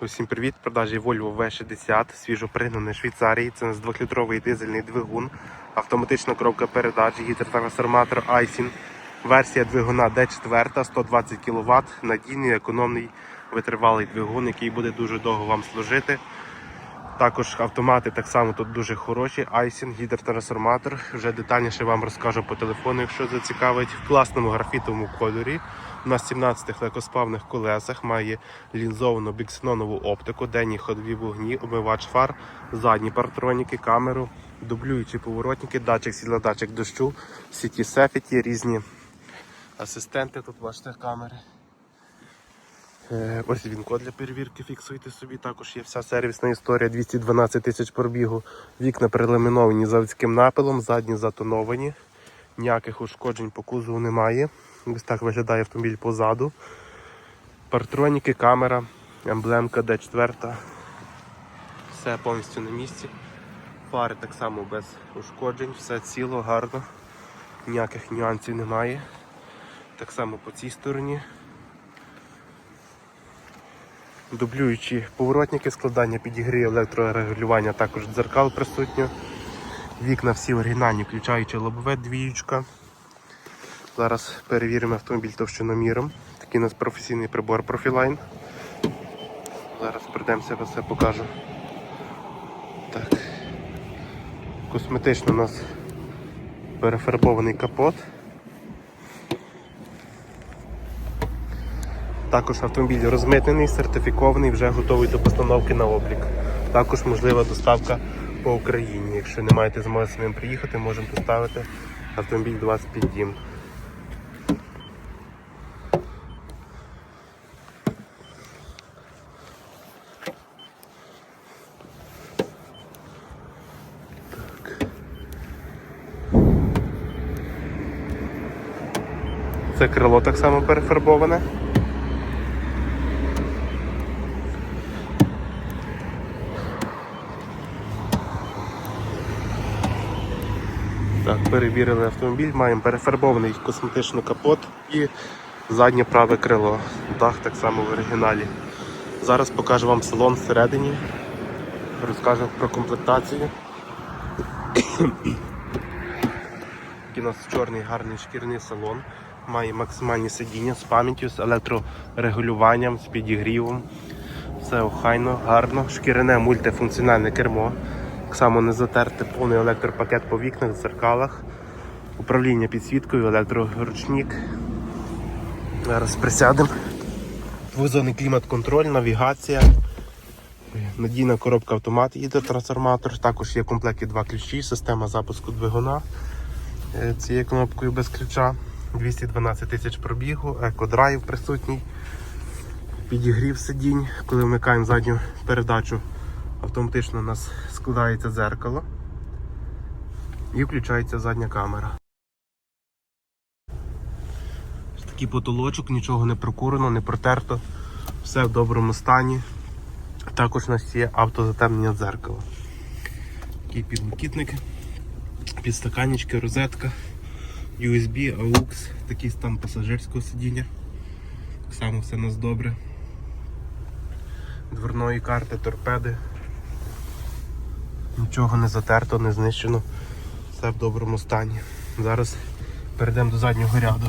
Усім привіт! Продажі Volvo V60, свіжо пригнаний Швейцарії. Це у нас 2-літровий дизельний двигун, автоматична коробка передач, гідротрансформатор Айсін. Версія двигуна D4, 120 кВт, надійний, економний, витривалий двигун, який буде дуже довго вам служити. Також автомати так само тут дуже хороші. Айсін, гідротрансформатор. Вже детальніше вам розкажу по телефону, якщо зацікавить. В класному графітовому кольорі. На 17 легкосплавних колесах має лінзовану біксенонову оптику, денні ходові вогні, омивач фар, задні партроніки, камеру, дублюючі поворотники, датчик сідла, датчик дощу, сіті сефіті, різні асистенти. Тут бачите камери. Е, Ось він код для перевірки, фіксуйте собі. Також є вся сервісна історія, 212 тисяч пробігу. Вікна переламіновані заводським напилом, задні затоновані. Ніяких ушкоджень по кузову немає. Ось так виглядає автомобіль позаду. Партроніки, камера, емблемка D4. Все повністю на місці. Фари так само без ушкоджень, все ціло, гарно. Ніяких нюансів немає. Так само по цій стороні. Дублюючі поворотники, складання підігрів, електрорегулювання, також дзеркал присутньо. Вікна всі оригінальні, включаючи лобове двіючка. Зараз перевіримо автомобіль товщиноміром. Такий у нас професійний прибор Profiline. Зараз прийдемося, все покажу. Так. Косметично у нас перефарбований капот. Також автомобіль розмитнений, сертифікований, вже готовий до постановки на облік. Також можлива доставка по Україні. Якщо не маєте змоги самим приїхати, можемо доставити автомобіль до вас під дім. Це крило так само перефарбоване. Так, перевірили автомобіль, маємо перефарбований косметично капот і заднє праве крило. Дах так само в оригіналі. Зараз покажу вам салон всередині, розкажу про комплектацію. У нас чорний гарний шкірний салон. Має максимальні сидіння з пам'яттю, з електрорегулюванням, з підігрівом. Все охайно, гарно. Шкіряне мультифункціональне кермо. Так само не затерти повний електропакет по вікнах, дзеркалах. Управління підсвіткою, електроручник. Зараз присядемо. Двозонний клімат-контроль, навігація. Надійна коробка автомат, гідротрансформатор. Також є в комплекті два ключі, система запуску двигуна е, цією кнопкою без ключа. 212 тисяч пробігу, екодрайв присутній. Підігрів сидінь, коли вмикаємо задню передачу, автоматично у нас складається дзеркало і включається задня камера. Такий потолочок, нічого не прокурено, не протерто, все в доброму стані. Також у нас є автозатемнення дзеркала. Такий підлокітник, підстаканнички, розетка, USB, AUX, такий стан пасажирського сидіння. Так само все у нас добре. Дверної карти, торпеди. Нічого не затерто, не знищено. Все в доброму стані. Зараз перейдемо до заднього ряду.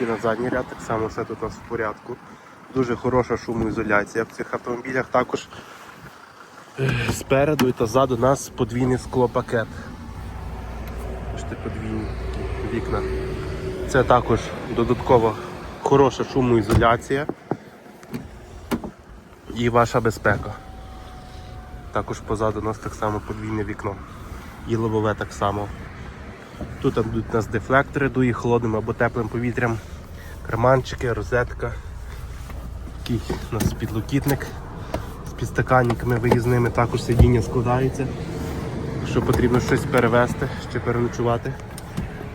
І на задній ряд так само все тут у нас в порядку. Дуже хороша шумоізоляція в цих автомобілях. Також е, спереду та ззаду нас подвійний склопакет. Бачите, подвійні вікна. Це також додаткова хороша шумоізоляція і ваша безпека. Також позаду у нас так само подвійне вікно. І лобове так само. Тут йдуть у нас дефлектори, дує холодним або теплим повітрям, карманчики, розетка. Такий у нас підлокітник з підстаканниками виїзними, також сидіння складається. Якщо потрібно щось перевезти чи переночувати.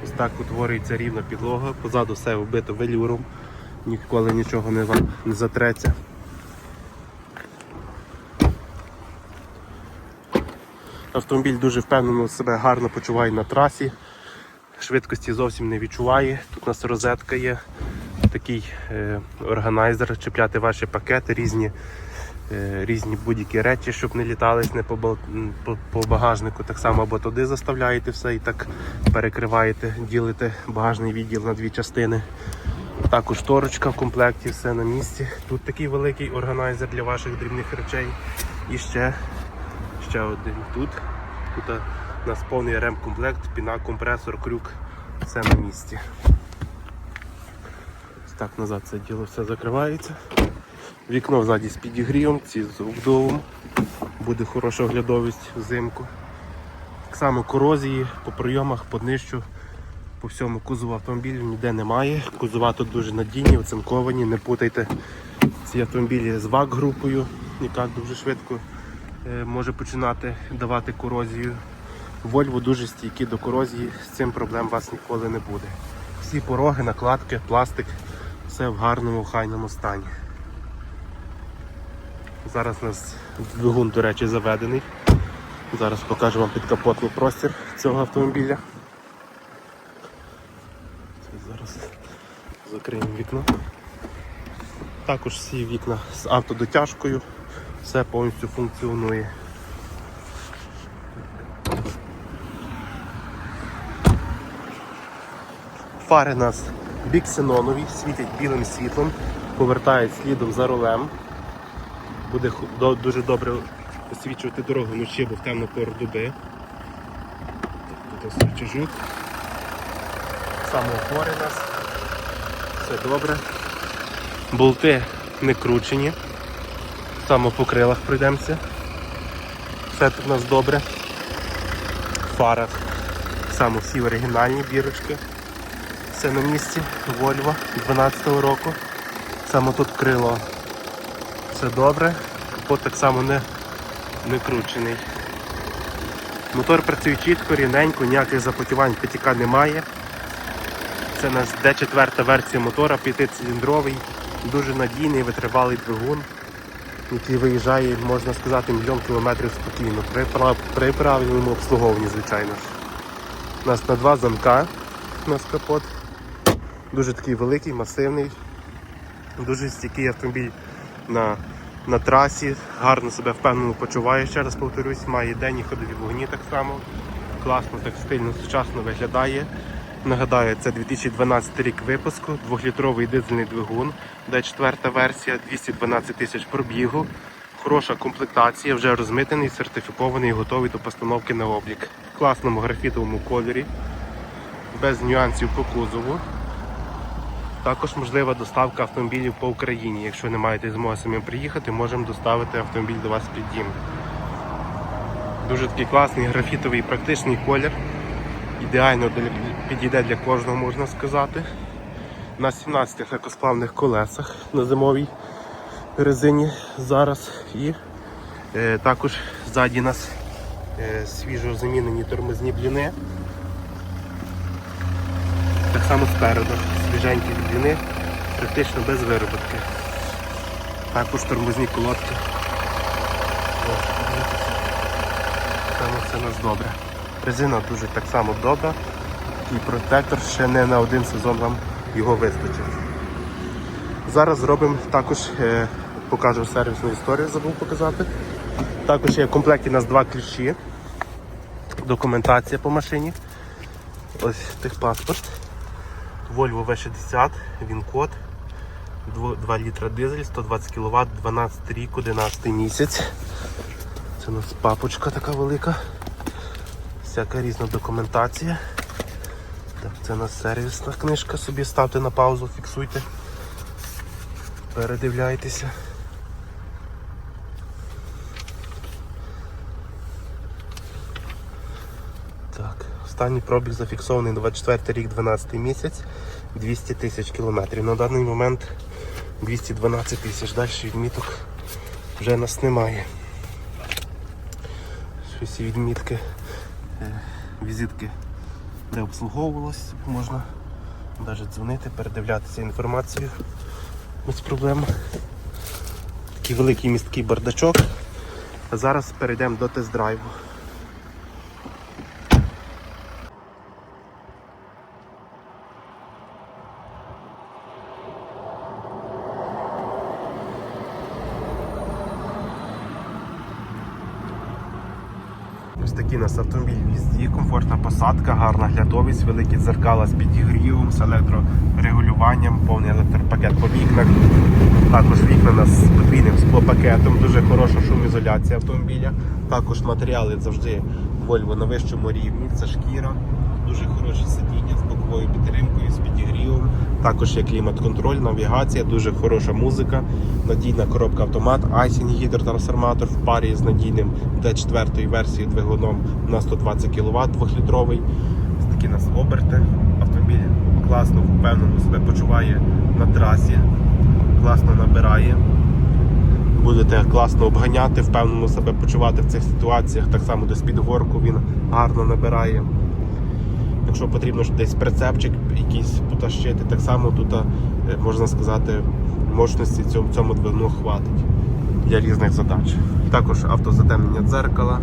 Ось так утворюється рівна підлога, позаду все вбито велюром, ніколи нічого не, вам не затреться. Автомобіль дуже впевнено себе гарно почуває на трасі. швидкості зовсім не відчуває. Тут у нас розетка є, такий е, органайзер, чіпляти ваші пакети, різні, е, різні будь-які речі, щоб не літались не по, по, по багажнику. Так само або туди заставляєте все і так перекриваєте, ділите багажний відділ на дві частини. Також торочка в комплекті, все на місці. Тут такий великий органайзер для ваших дрібних речей. І ще, ще один тут. Тут у нас повний ремкомплект, піна, компресор, крюк, все на місці. Так, назад це діло все закривається. Вікно ззаді з підігрівом, ці з обдувом. Буде хороша оглядовість взимку. Так само корозії по прийомах, по днищу, по всьому кузову автомобілю ніде немає. Кузова тут дуже надійні, оцинковані, не путайте ці автомобілі з ВАК-групою, яка дуже швидко е, може починати давати корозію. Вольво дуже стійкі до корозії, з цим проблем у вас ніколи не буде. Всі пороги, накладки, пластик, все в гарному, охайному стані. Зараз у нас двигун, до речі, заведений. Зараз покажу вам підкапотний простір цього автомобіля. Це зараз закриємо вікно. Також всі вікна з автодотяжкою, все повністю функціонує. Фари у нас біксенонові, світять білим світлом, повертають слідом за рулем. Буде дуже добре освічувати дорогу вночі, бо в темну пору доби. Тут ось рычажок. Самоопори нас. Все добре. Болти не кручені. Саме по крилах пройдемося. Все тут у нас добре. В фарах. Саме всі оригінальні бірочки. Все на місці. Volvo 12-го року. Саме тут крило. Все добре. Капот так само не, не кручений. Мотор працює чітко, рівненько, ніяких запотівань потіка немає. Це у нас D4 версія мотора, п'ятициліндровий, дуже надійний, витривалий двигун, який виїжджає, можна сказати, мільйон кілометрів спокійно. При, при правильному обслуговуванні, звичайно ж. У нас на два замка у нас капот. Дуже такий великий, масивний, дуже стійкий автомобіль на, на трасі, гарно себе впевнено почуває, ще раз повторюсь, має денні ходові вогні так само. Класно, так стильно, сучасно виглядає. Нагадаю, це 2012 рік випуску, 2-літровий дизельний двигун, де четверта версія, 212 тисяч пробігу. Хороша комплектація, вже розмитений, сертифікований, і готовий до постановки на облік. В класному графітовому кольорі, без нюансів по кузову. Також можлива доставка автомобілів по Україні. Якщо не маєте змоги самим приїхати, можемо доставити автомобіль до вас під дім. Дуже такий класний графітовий практичний колір. Ідеально підійде для кожного, можна сказати. На 17 легкосплавних колесах на зимовій резині зараз. І е, також ззаді нас е, свіжо замінені тормозні бліни. Так само спереду. Свіженькі бліни, практично без вироботки. Також тормозні колодки. Дивіться. Все у нас добре. Резина дуже так само добра. І протектор ще не на один сезон вам його вистачить. Зараз зробимо також, е, покажу сервісну історію, забув показати. Також є в комплекті у нас два ключі. Документація по машині. Ось техпаспорт. Volvo V60, він код. 2 літра дизель, 120 кВт, 12 рік, 11 місяць. Це у нас папочка така велика. Всяка різна документація. Так, це у нас сервісна книжка, собі ставте на паузу, фіксуйте. Передивляйтеся. Так, останній пробіг зафіксований 24 рік, 12 місяць, 200 тисяч кілометрів. На даний момент 212 тисяч. Далі відміток вже нас немає. Щось відмітки, візитки, де обслуговувалось, можна навіть дзвонити, передивлятися інформацію без проблем. Такий великий місткий бардачок. А зараз перейдемо до тест-драйву. Ось такий у нас автомобіль в їзді, комфортна посадка, гарна глядовість, великі дзеркала з підігрівом, з електрорегулюванням, повний електропакет по вікнах. Також вікна нас з подвійним склопакетом, дуже хороша шумізоляція автомобіля. Також матеріали завжди Volvo на вищому рівні, це шкіра, дуже хороше сидіння з підтримкою, з підігрівом. Також є клімат-контроль, навігація, дуже хороша музика, надійна коробка автомат, айсінг гідротрансформатор в парі з надійним D4 версією двигуном на 120 кВт 2-літровий. Ось такі нас оберти. Автомобіль класно, впевнено себе почуває на трасі, класно набирає. Будете класно обганяти, впевнено себе почувати в цих ситуаціях. Так само десь під горку він гарно набирає. Якщо потрібно ж десь прицепчик якийсь потащити, так само тут, е, можна сказати, мощності цьому, цьому двигуну хватить для різних задач. Також автозатемнення дзеркала.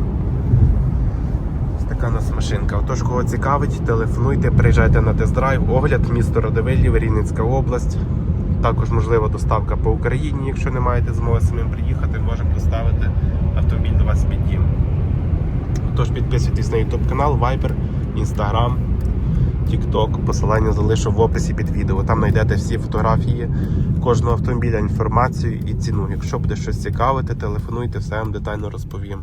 Така нас машинка. Отож, кого цікавить, телефонуйте, приїжджайте на тест-драйв, огляд, місто Радивилів, Рівненська область. Також можлива доставка по Україні, якщо не маєте змоги самим приїхати, можемо доставити автомобіль до вас під дім. Тож підписуйтесь на YouTube канал, Viber, Instagram, TikTok. Посилання залишу в описі під відео. Там знайдете всі фотографії кожного автомобіля, інформацію і ціну. Якщо буде щось цікавити, телефонуйте, все вам детально розповім.